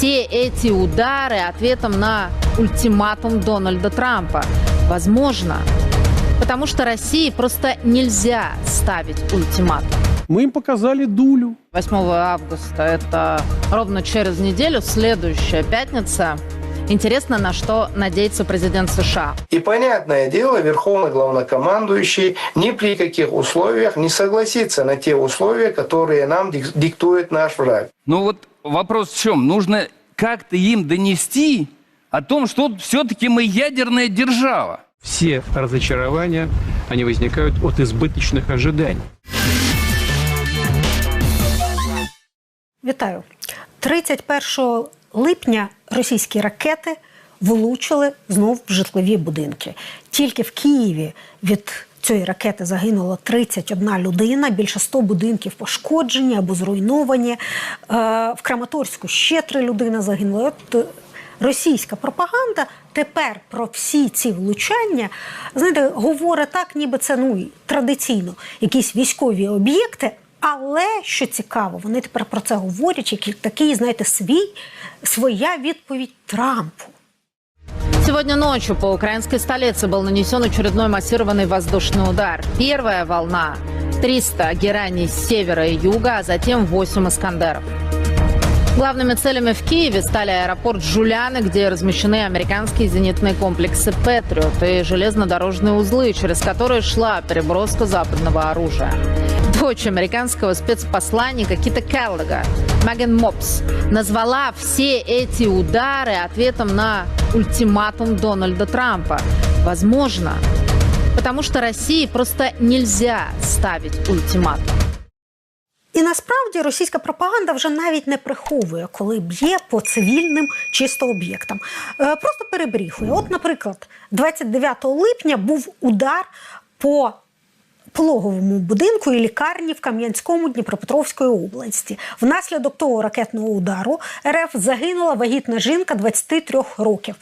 все эти удары ответом на ультиматум Дональда Трампа? Возможно. Потому что России просто нельзя ставить ультиматум. Мы им показали дулю. 8 августа, это ровно через неделю, следующая пятница. Интересно, на что надеется президент США. И понятное дело, верховный главнокомандующий ни при каких условиях не согласится на те условия, которые нам дик- диктует наш враг. Но вот вопрос в чем? Нужно как-то им донести о том, что все-таки мы ядерная держава. Все разочарования, они возникают от избыточных ожиданий. Вітаю. 31 липня російські ракети влучили знов в житлові будинки. Тільки в Києві від цієї ракети загинуло 31 людина, більше 100 будинків пошкоджені або зруйновані. Е, В Краматорську ще три людини загинули. От е, російська пропаганда тепер про всі ці влучання знаєте, говорить так, ніби це ну традиційно якісь військові об'єкти. Але що цікаво, вони тепер про це говорять, як такий, знаєте, свій своя відповідь Трампу. Сегодня ночью по украинской столице был нанесен очередной массированный воздушный удар. Первая волна – 300 гераний с севера и юга, а затем 8 «Искандеров». Главными целями в Киеве стали аэропорт Жуляны, где размещены американские зенитные комплексы «Патриот» и железнодорожные узлы, через которые шла переброска западного оружия. Дочь американского спецпосланника Кита Келлога, Меган Мопс, назвала все эти удары ответом на ультиматум Дональда Трампа. Возможно, потому что России просто нельзя ставить ультиматум. І насправді російська пропаганда вже навіть не приховує, коли б'є по цивільним чисто об'єктам. Е, Просто перебріхує. От, наприклад, 29 липня був удар по пологовому будинку і лікарні в Кам'янському Дніпропетровської області. Внаслідок того ракетного удару РФ загинула вагітна жінка 23 років.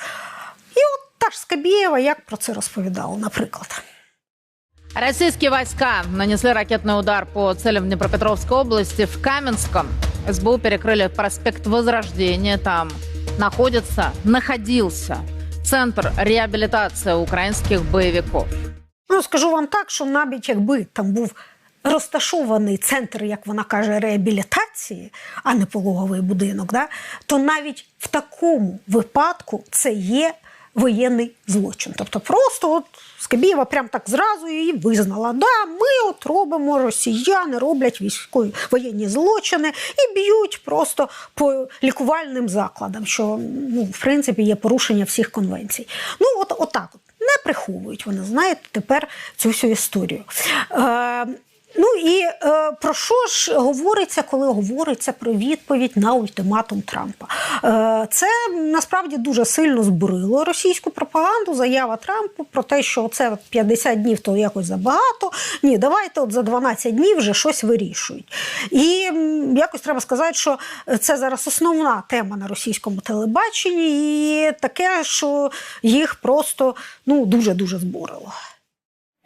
І от та ж Скабєєва як про це розповідала, наприклад. Российские войска нанесли ракетный удар по целям в Днепропетровской области. В Каменском СБУ перекрыли проспект Возрождения. Там находится, находился Центр реабилитации украинских боевиков. Ну, скажу вам так, що навіть якби там був розташований центр, як вона каже, реабілітації, а не пологовий будинок, да, то навіть в такому випадку це є воєнний злочин. Тобто просто от Скабєєва прям так зразу її визнала. Да, ми от робимо, росіяни роблять військові воєнні злочини і б'ють просто по лікувальним закладам, що ну, в принципі є порушення всіх конвенцій. Ну, от, отак от. Приховують вони, знаєте, тепер цю всю історію. Е, ну і е, про що ж говориться, коли говориться про відповідь на ультиматум Трампа? Е, це насправді дуже сильно збурило російську пропаганду. Заява Трампу про те, що це 50 днів то якось забагато. Ні, давайте от за 12 днів вже щось вирішують. І якось треба сказати, що це зараз основна тема на російському телебаченні, і таке, що їх просто ну дуже дуже збурило.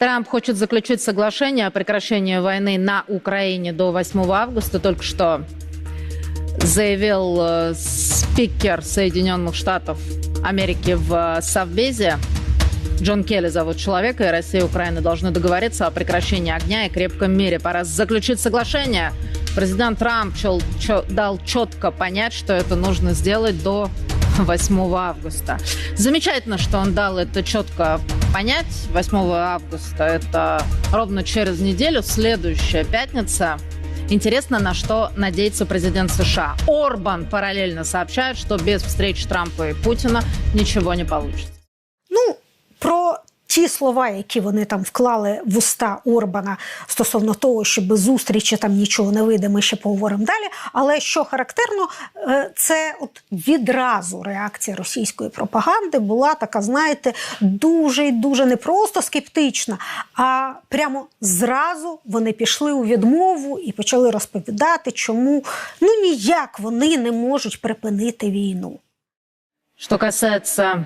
Трамп хочет заключить соглашение о прекращении войны на Украине до 8 августа. Только что заявил э, спикер Соединенных Штатов Америки в э, Совбезе. Джон Келли зовут человека, и Россия и Украина должны договориться о прекращении огня и крепком мире. Пора заключить соглашение. Президент Трамп чел- чё- дал четко понять, что это нужно сделать до 8 августа. Замечательно, что он дал это четко понять. 8 августа это ровно через неделю, следующая пятница. Интересно, на что надеется президент США. Орбан параллельно сообщает, что без встреч Трампа и Путина ничего не получится. Ну, про ті слова, які вони там вклали в уста Орбана стосовно того, що без зустрічі там нічого не вийде, ми ще поговоримо далі. Але що характерно, е, це от відразу реакція російської пропаганди була така, знаєте, дуже і дуже не просто скептична, а прямо зразу вони пішли у відмову і почали розповідати, чому ну ніяк вони не можуть припинити війну. Что касается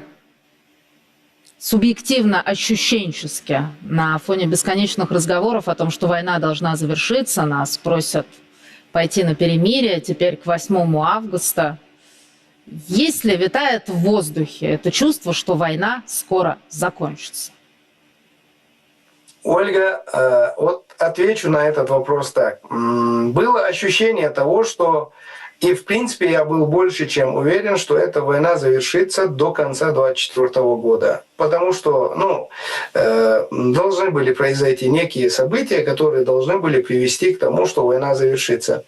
субъективно, ощущенчески, на фоне бесконечных разговоров о том, что война должна завершиться, нас просят пойти на перемирие теперь к 8 августа. Есть ли витает в воздухе это чувство, что война скоро закончится? Ольга, э, вот отвечу на этот вопрос так. Было ощущение того, что и в принципе я был больше чем уверен, что эта война завершится до конца 2024 года. Потому что ну, э, должны были произойти некие события, которые должны были привести к тому, что война завершится.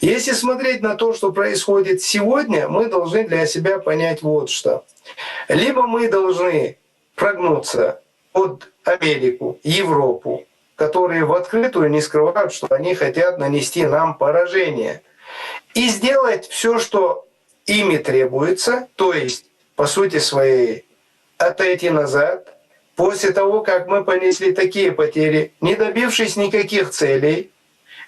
Если смотреть на то, что происходит сегодня, мы должны для себя понять вот что. Либо мы должны прогнуться под Америку, Европу, которые в открытую не скрывают, что они хотят нанести нам поражение. И сделать все, что ими требуется, то есть, по сути своей, отойти назад, после того, как мы понесли такие потери, не добившись никаких целей,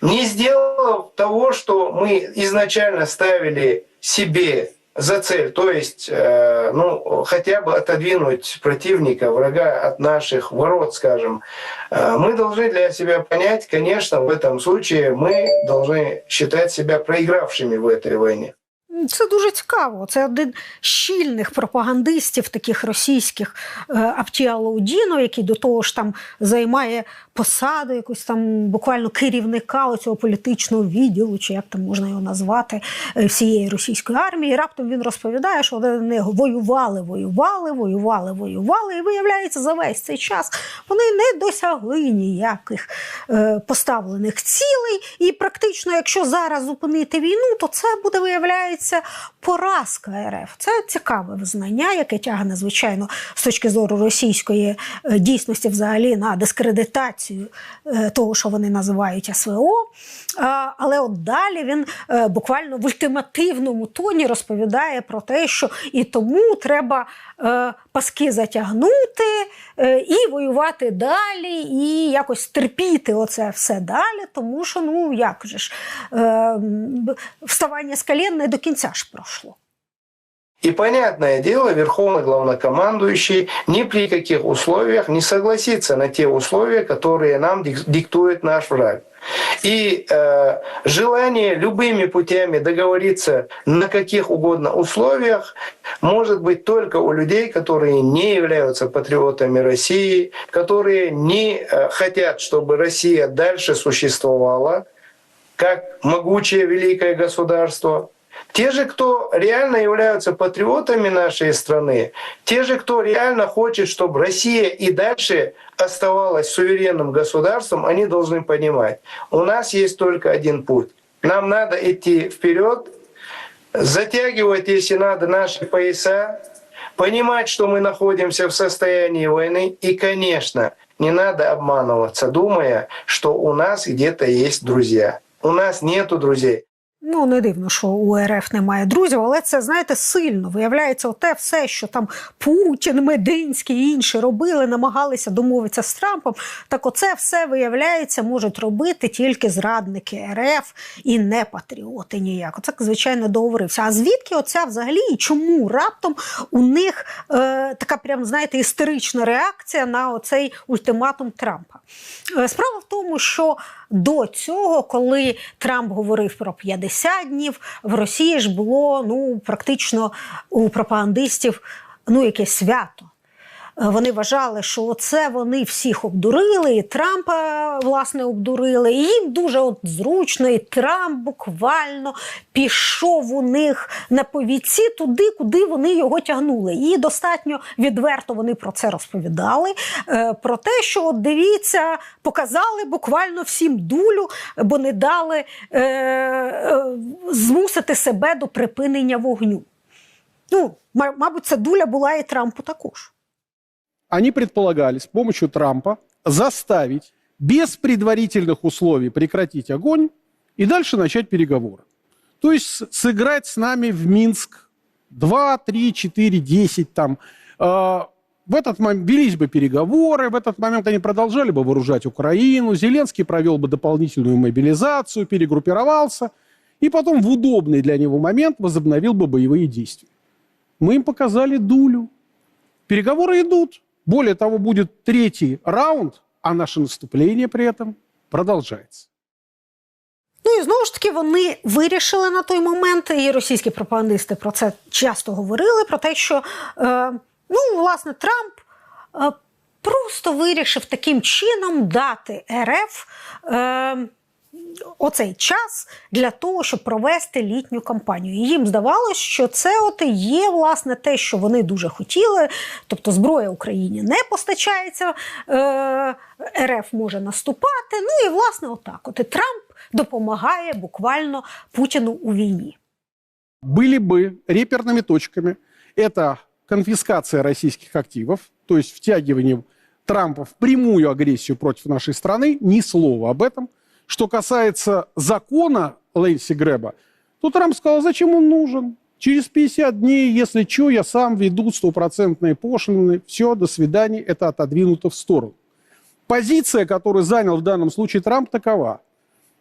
не сделав того, что мы изначально ставили себе за цель, то есть э, ну, хотя бы отодвинуть противника, врага от наших ворот, скажем, э, мы должны для себя понять, конечно, в этом случае мы должны считать себя проигравшими в этой войне. Це дуже цікаво. Це один з щільних пропагандистів, таких російських е, Аптіалаудінов, який до того ж там займає посаду якусь там буквально керівника оцього політичного відділу, чи як там можна його назвати, е, всієї російської армії. І раптом він розповідає, що вони воювали, воювали, воювали, воювали. І виявляється, за весь цей час вони не досягли ніяких е, поставлених цілей. І практично, якщо зараз зупинити війну, то це буде виявляється поразка РФ. Це цікаве визнання, яке тягне, звичайно, з точки зору російської е, дійсності, взагалі на дискредитацію е, того, що вони називають СВО. Але от далі він е, буквально в ультимативному тоні розповідає про те, що і тому треба паски затягнути е, і воювати далі, і якось терпіти оце все далі, тому що ну як же ж е, вставання з колін не до кінця ж пройшло. И понятное дело, верховный главнокомандующий ни при каких условиях не согласится на те условия, которые нам дик- диктует наш враг. И э, желание любыми путями договориться на каких угодно условиях может быть только у людей, которые не являются патриотами России, которые не э, хотят, чтобы Россия дальше существовала как могучее великое государство. Те же, кто реально являются патриотами нашей страны, те же, кто реально хочет, чтобы Россия и дальше оставалась суверенным государством, они должны понимать, у нас есть только один путь. Нам надо идти вперед, затягивать, если надо, наши пояса, понимать, что мы находимся в состоянии войны. И, конечно, не надо обманываться, думая, что у нас где-то есть друзья. У нас нету друзей. Ну, не дивно, що у РФ немає друзів, але це, знаєте, сильно. Виявляється, оте все, що там Путін, Мединський і інші робили, намагалися домовитися з Трампом. Так оце все, виявляється, можуть робити тільки зрадники РФ і не патріоти ніяк. Оце, звичайно, договорився. А звідки оця взагалі і чому раптом у них е, така прям, знаєте, істерична реакція на оцей ультиматум Трампа? Е, Справа в тому, що до цього, коли Трамп говорив про 50 днів, в Росії ж було ну практично у пропагандистів ну якесь свято. Е, Вони вважали, що це вони всіх обдурили, і Трампа власне обдурили. І їм дуже от зручно, і Трамп буквально пішов у них на повідці туди, куди вони його тягнули. І достатньо відверто вони про це розповідали. е, Про те, що от дивіться, показали буквально всім дулю, бо не дали е, е, змусити себе до припинення вогню. Ну, ма- мабуть, це дуля була і Трампу також. Они предполагали с помощью Трампа заставить без предварительных условий прекратить огонь и дальше начать переговоры. То есть сыграть с нами в Минск 2, 3, 4, 10 там. Э, В этот момент велись бы переговоры, в этот момент они продолжали бы вооружать Украину, Зеленский провел бы дополнительную мобилизацию, перегруппировался, и потом в удобный для него момент возобновил бы боевые действия. Мы им показали дулю. Переговоры идут. Более того, будет третий раунд, а наше наступление при этом продолжается. Ну і знову ж таки вони вирішили на той момент, і російські пропагандисти про це часто говорили: про те, що е, ну, власне Трамп е, просто вирішив таким чином дати РФ. Е, Оцей час для того, щоб провести літню кампанію. І їм здавалось, що це от і є власне те, що вони дуже хотіли. Тобто зброя Україні не постачається, е, РФ може наступати. Ну і власне, отак. От і Трамп допомагає буквально Путіну у війні. были бы реперными точками. Это конфискация российских активов, то есть втягивание Трампа в прямую агрессию против нашей страны, ни слова об этом. Что касается закона Лэнси Грэба, то Трамп сказал, зачем он нужен? Через 50 дней, если что, я сам веду стопроцентные пошлины. Все, до свидания, это отодвинуто в сторону. Позиция, которую занял в данном случае Трамп, такова.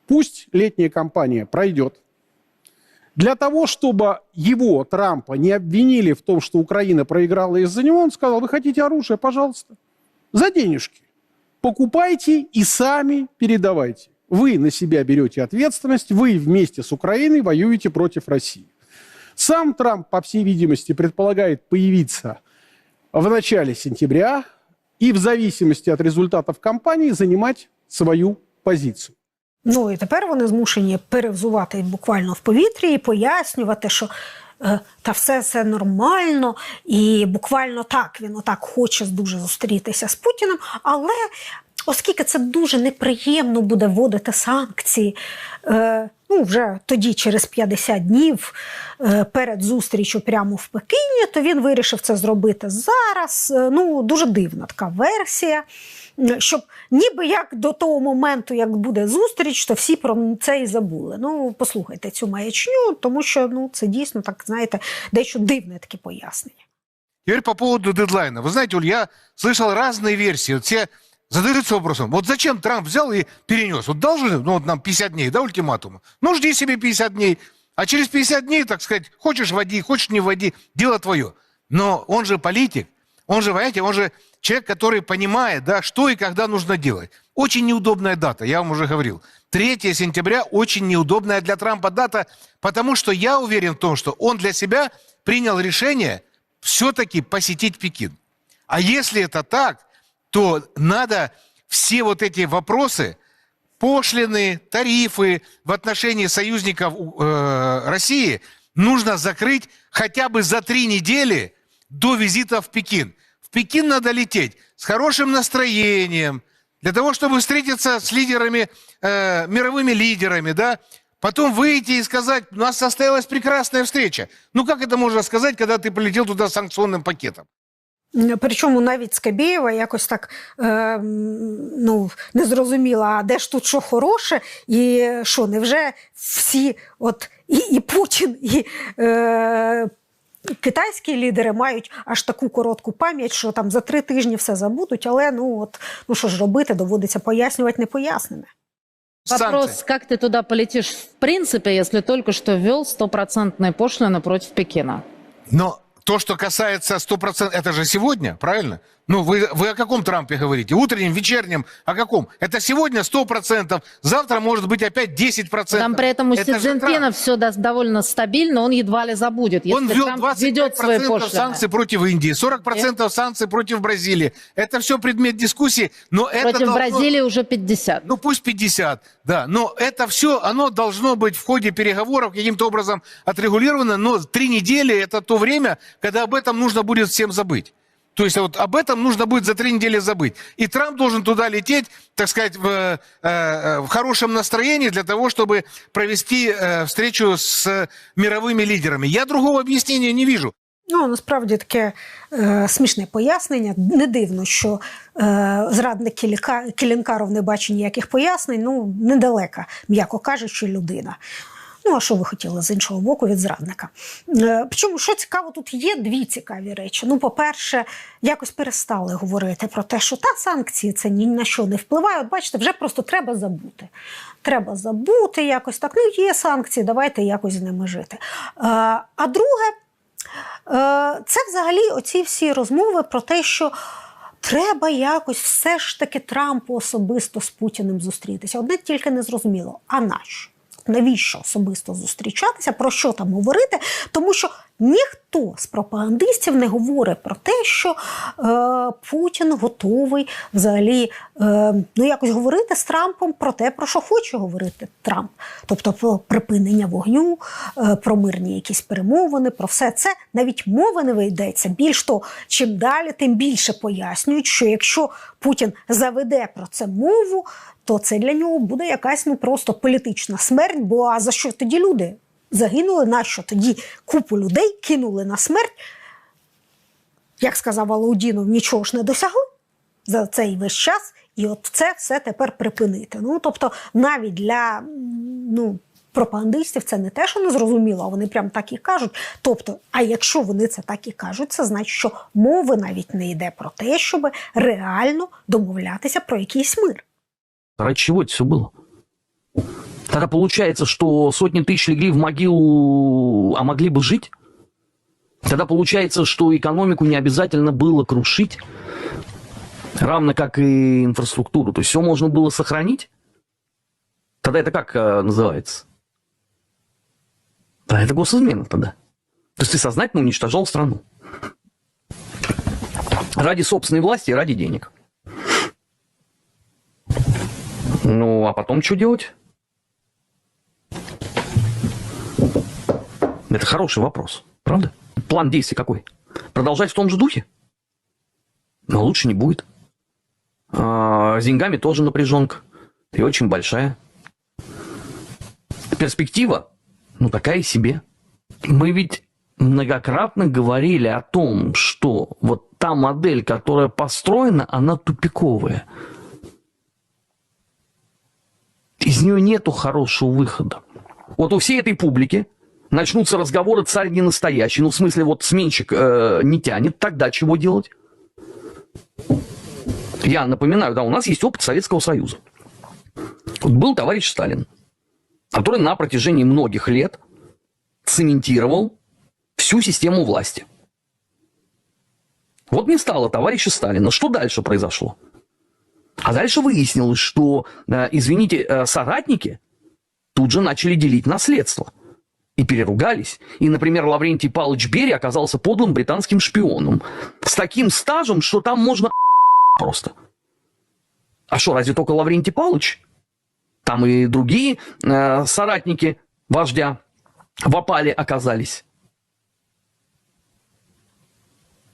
Пусть летняя кампания пройдет, для того, чтобы его, Трампа, не обвинили в том, что Украина проиграла из-за него, он сказал, вы хотите оружие, пожалуйста, за денежки. Покупайте и сами передавайте. Вы на себя берете ответственность, вы вместе с Украиной воюете против России. Сам Трамп, по всей видимости, предполагает появиться в начале сентября и в зависимости от результатов кампании занимать свою позицию. Ну і тепер вони змушені перевзувати буквально в повітрі і пояснювати, що е, та все це нормально, і буквально так він отак хоче дуже зустрітися з Путіним. Але оскільки це дуже неприємно буде вводити санкції, е, ну вже тоді, через 50 днів е, перед зустрічю прямо в Пекіні, то він вирішив це зробити зараз. Е, ну дуже дивна така версія. М, Щоб ніби як до того моменту, як буде зустріч, то всі про це і забули. Ну, послухайте цю маячню, тому що ну, це дійсно так, знаєте, дещо дивне таке пояснення. Теперь по поводу дедлайна. Вы знаете, Оль, я слышал разные версии. Вот все задаются вопросом, вот зачем Трамп взял и перенес? Вот дал же, ну вот нам 50 дней, да, ультиматума? Ну, жди себе 50 дней. А через 50 дней, так сказать, хочешь води, хочешь не води, дело твое. Но он же политик, он же, понимаете, он же человек, который понимает, да, что и когда нужно делать. Очень неудобная дата, я вам уже говорил. 3 сентября очень неудобная для Трампа дата, потому что я уверен в том, что он для себя принял решение все-таки посетить Пекин. А если это так, то надо все вот эти вопросы, пошлины, тарифы в отношении союзников э, России нужно закрыть хотя бы за три недели до визита в Пекин. В Пекин надо лететь с хорошим настроением, для того, чтобы встретиться с лидерами, э, мировыми лидерами, да, потом выйти и сказать, у нас состоялась прекрасная встреча. Ну как это можно сказать, когда ты полетел туда с санкционным пакетом? М, Причому навіть Скабєєва якось так е, м, ну, не зрозуміла, а де ж тут що хороше, і що, невже всі, от і, і Путін, і е, китайські лідери мають аж таку коротку пам'ять, що там за три тижні все забудуть, але ну от ну що ж робити, доводиться пояснювати непояснене. Вопрос, Санкции. как ты туда полетишь в принципе, если только что ввел стопроцентные пошлины против Пекина? Но то, что касается 100%, это же сегодня, правильно? Ну, вы, вы о каком Трампе говорите? Утреннем, вечернем, о каком? Это сегодня 100%, завтра может быть опять 10%. Там при этом у Си Цзиньпина все довольно стабильно, он едва ли забудет, если Он ввел Трамп введет свои 25% пошлины. санкций против Индии, 40% санкций против Бразилии. Это все предмет дискуссии, но это Против должно- Бразилии уже 50. Ну пусть 50, да. Но это все, оно должно быть в ходе переговоров каким-то образом отрегулировано. Но три недели это то время, когда об этом нужно будет всем забыть. То есть вот об этом нужно будет за три недели забыть. И Трамп должен туда лететь, так сказать, в, э, э, в хорошем настроении для того, чтобы провести э, встречу с мировыми лидерами. Я другого объяснения не вижу. Ну, насправді таке е, смішне пояснення. Не дивно, що е, зрадник Кіліка- Кілінкаров не бачить ніяких пояснень. Ну, недалека, м'яко кажучи, людина. Ну, а що ви хотіли з іншого боку від зрадника? Е, причому, що цікаво, тут є дві цікаві речі. Ну, по-перше, якось перестали говорити про те, що та санкції це ні на що не впливає. От бачите, вже просто треба забути. Треба забути якось так. Ну, є санкції, давайте якось з ними жити. Е, а друге, Е, Це взагалі оці всі розмови про те, що треба якось все ж таки Трампу особисто з Путіним зустрітися. Одне тільки не зрозуміло. А нащо? Навіщо особисто зустрічатися? Про що там говорити? Тому що ніхто з пропагандистів не говорить про те, що е, Путін готовий взагалі е, ну якось говорити з Трампом про те, про що хоче говорити Трамп, тобто про припинення вогню, е, про мирні якісь перемовини, про все це навіть мови не вийдеться. Більш того, чим далі, тим більше пояснюють, що якщо Путін заведе про це мову, то це для нього буде якась ну просто політична смерть. Бо а за що тоді люди загинули? Нащо тоді купу людей кинули на смерть? Як сказав Алаудінов, нічого ж не досягли за цей весь час, і от це все тепер припинити. Ну тобто, навіть для ну. Пропагандистів це не те, що не зрозуміло, а вони прям так і кажуть. Тобто, а якщо вони це так і кажуть, це значить, що мови навіть не йде про те, щоб реально домовлятися про якийсь мир. Ради чего это все было? Тогда получается, что сотни тысяч легли в могилу, а могли бы жить? Тогда получается, что экономику не обязательно было крушить, равно как и инфраструктуру. То есть все можно было сохранить? Тогда это как э, называется? Да, это госизмена тогда. То есть ты сознательно уничтожал страну. Ради собственной власти и ради денег. Ну, а потом что делать? Это хороший вопрос, правда? План действий какой? Продолжать в том же духе? Но лучше не будет. А, с деньгами тоже напряженка. И очень большая. Перспектива, ну, такая себе. Мы ведь многократно говорили о том, что вот та модель, которая построена, она тупиковая. Из нее нету хорошего выхода. Вот у всей этой публики начнутся разговоры «царь не настоящий», ну, в смысле, вот сменщик э, не тянет, тогда чего делать? Я напоминаю, да, у нас есть опыт Советского Союза. Вот был товарищ Сталин, который на протяжении многих лет цементировал всю систему власти. Вот не стало товарища Сталина. Что дальше произошло? А дальше выяснилось, что, э, извините, э, соратники тут же начали делить наследство. И переругались. И, например, Лаврентий Павлович Берия оказался подлым британским шпионом. С таким стажем, что там можно просто. А что, разве только Лаврентий Павлович? Там и другие э, соратники вождя в опале оказались.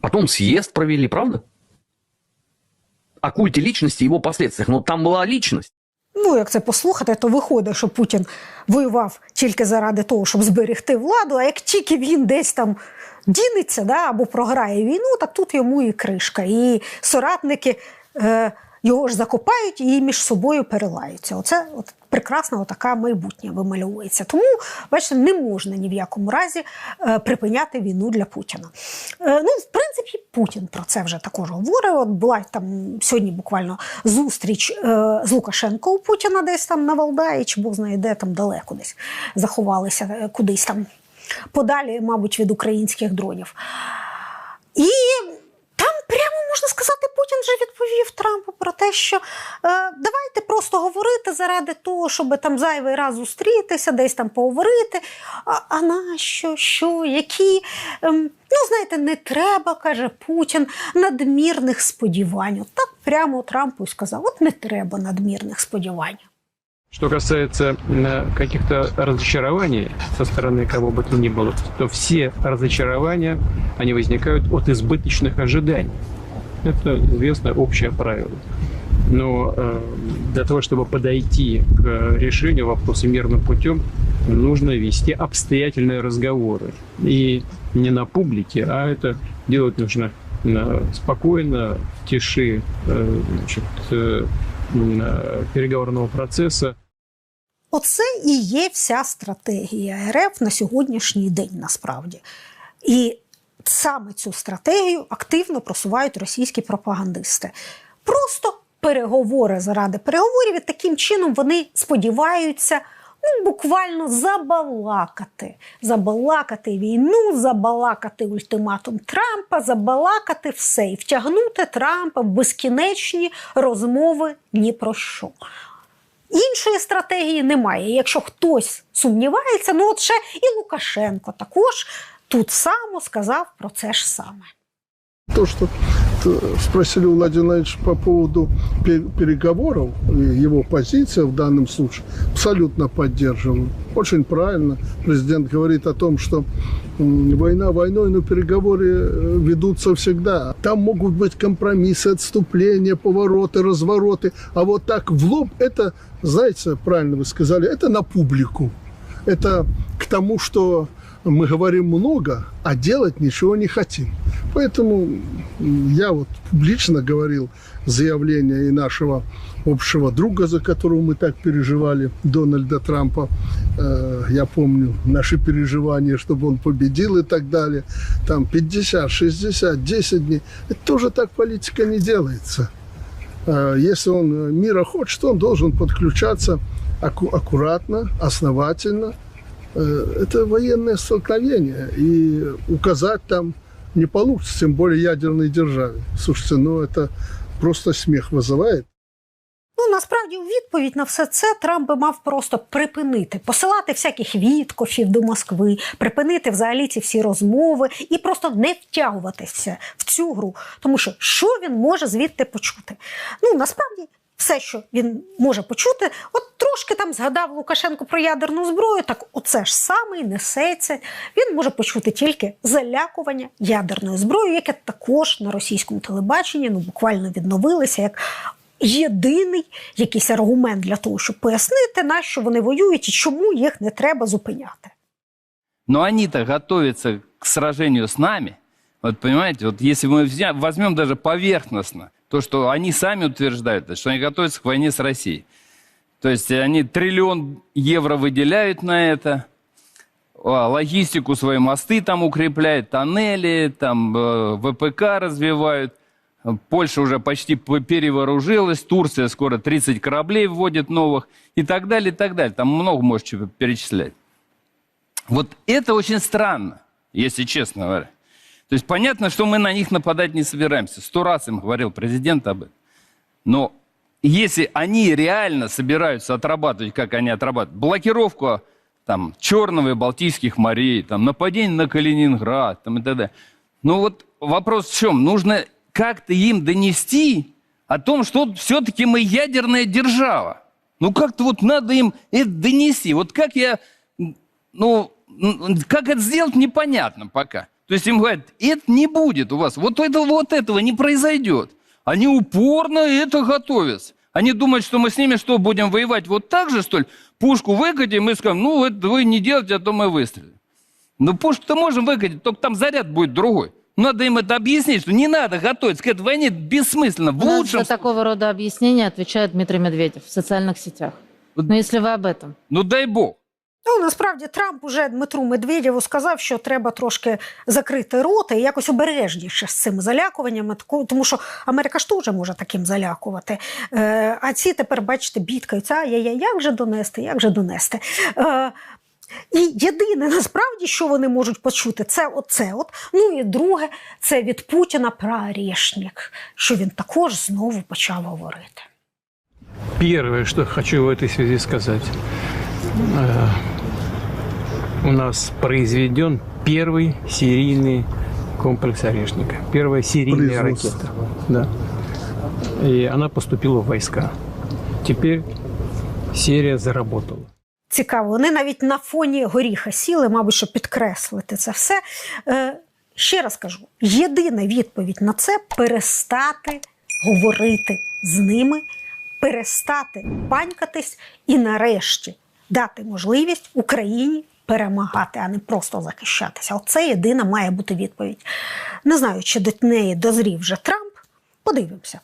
Потом съезд провели, правда? О культе личности и его последствиях. Ну там була лічність. Ну, як це послухати, то виходить, що Путін воював тільки заради того, щоб зберегти владу. А як тільки він десь там дінеться да, або програє війну, так тут йому і кришка. І соратники е, його ж закопають і між собою перелаються. Оце от прекрасна така майбутнє вимальовується. Тому, бачите, не можна ні в якому разі е, припиняти війну для Путіна. Е, ну, в принципі, Путін про це вже також говорив. От була там сьогодні буквально зустріч е, з Лукашенко у Путіна десь там на Валдаї, чи Бог знає, де там далеко десь заховалися кудись там подалі, мабуть, від українських дронів. І там прямо можна сказати, Путін вже відповів Трампу про те, що е, давайте просто говорити заради того, щоб там зайвий раз зустрітися, десь там поговорити. А, а на що, що, які? Ем, ну, знаєте, не треба, каже Путін, надмірних сподівань. От так прямо Трампу і сказав: от не треба надмірних сподівань. Что касается э, каких-то разочарований со стороны кого бы то ни было, то все разочарования, они возникают от избыточных ожиданий. Это известное общее правило. Но э, для того, чтобы подойти к решению вопроса мирным путем, нужно вести обстоятельные разговоры. И не на публике, а это делать нужно э, спокойно, в тиши э, значит, э, м, э, переговорного процесса. Оце і є вся стратегія РФ на сьогоднішній день, насправді. І саме цю стратегію активно просувають російські пропагандисти. Просто переговори заради переговорів, і таким чином вони сподіваються. Ну, буквально забалакати, забалакати війну, забалакати ультиматум Трампа, забалакати все і втягнути Трампа в безкінечні розмови ні про що. Іншої стратегії немає. Якщо хтось сумнівається, ну от ще і Лукашенко також тут само сказав про це ж саме. То, что т- спросили у Владимира Владимировича по поводу пе- переговоров, и его позиция в данном случае, абсолютно поддерживаю. Очень правильно. Президент говорит о том, что война войной, но переговоры э, ведутся всегда. Там могут быть компромиссы, отступления, повороты, развороты. А вот так в лоб, это, знаете, правильно вы сказали, это на публику. Это к тому, что мы говорим много, а делать ничего не хотим. Поэтому я вот публично говорил заявление и нашего общего друга, за которого мы так переживали, Дональда Трампа. Э, Я помню наши переживания, чтобы он победил и так далее. Там 50, 60, 10 дней. Это тоже так политика не делается. Э, Если он э, мира хочет, он должен подключаться аккуратно, основательно. Э, Это военное столкновение. И указать там не получится, тем более ядерной державе. Слушайте, ну это просто смех вызывает. Ну насправді у відповідь на все це Трамп би мав просто припинити, посилати всяких відкофів до Москви, припинити взагалі ці всі розмови і просто не втягуватися в цю гру. Тому що що він може звідти почути? Ну насправді. все, що він може почути, от трошки там згадав Лукашенко про ядерну зброю, так оце ж саме і несеться. Він може почути тільки залякування ядерною зброєю, яке також на російському телебаченні ну буквально відновилося як єдиний якийсь аргумент для того, щоб пояснити, на що вони воюють і чому їх не треба зупиняти. Но они-то готовятся к сражению с нами. Вот понимаете, вот если мы возьмем даже поверхностно, то, что они сами утверждают, что они готовятся к войне с Россией. То есть они триллион евро выделяют на это, а, логистику свои мосты там укрепляют, тоннели, там э, ВПК развивают. Польша уже почти перевооружилась, Турция скоро 30 кораблей вводит новых и так далее, и так далее. Там много можешь перечислять. Вот это очень странно, если честно говоря. То есть понятно, что мы на них нападать не собираемся. Сто раз им говорил президент об этом. Но если они реально собираются отрабатывать, как они отрабатывают, блокировку там, Черного и Балтийских морей, там, нападение на Калининград там, и далее. Ну вот вопрос в чем? Нужно как-то им донести о том, что все-таки мы ядерная держава. Ну как-то вот надо им это донести. Вот как я ну, как это сделать, непонятно пока. То есть им говорят, это не будет у вас, вот этого, вот этого не произойдет. Они упорно это готовятся. Они думают, что мы с ними что, будем воевать вот так же, что ли? Пушку выкатим и скажем, ну, это вы не делайте, а то мы выстрелим. Ну, пушку-то можем выкатить, только там заряд будет другой. Надо им это объяснить, что не надо готовиться к этой войне, бессмысленно. В лучшем за такого рода объяснения отвечает Дмитрий Медведев в социальных сетях. Но если вы об этом. Ну, дай бог. Ну насправді Трамп уже Дмитру Медведєву сказав, що треба трошки закрити рота і якось обережніше з цими залякуваннями, тому що Америка ж теж може таким залякувати. Е, а ці тепер, бачите, бідкаються, а я, як же донести, як же донести. Е, і єдине насправді, що вони можуть почути, це оце. От. Ну і друге, це від Путіна про орешник, що він також знову почав говорити. Первое, что хочу в этой связи сказать. Э, У нас произведен первый серийный комплекс «Орешника». Первая серийная Производство. ракета. Да. И она поступила в войска. Теперь серия заработала. Цікаво, вони навіть на фоні горіха сіли, мабуть, щоб підкреслити це все. Е, ще раз кажу: єдина відповідь на це перестати говорити з ними, перестати панькатись і нарешті дати можливість Україні перемагати, а не просто захищатися. Оце єдина має бути відповідь. Не знаю, чи до неї дозрів вже Трамп. Подивимося.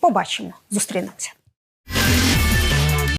Побачимо, зустрінемося.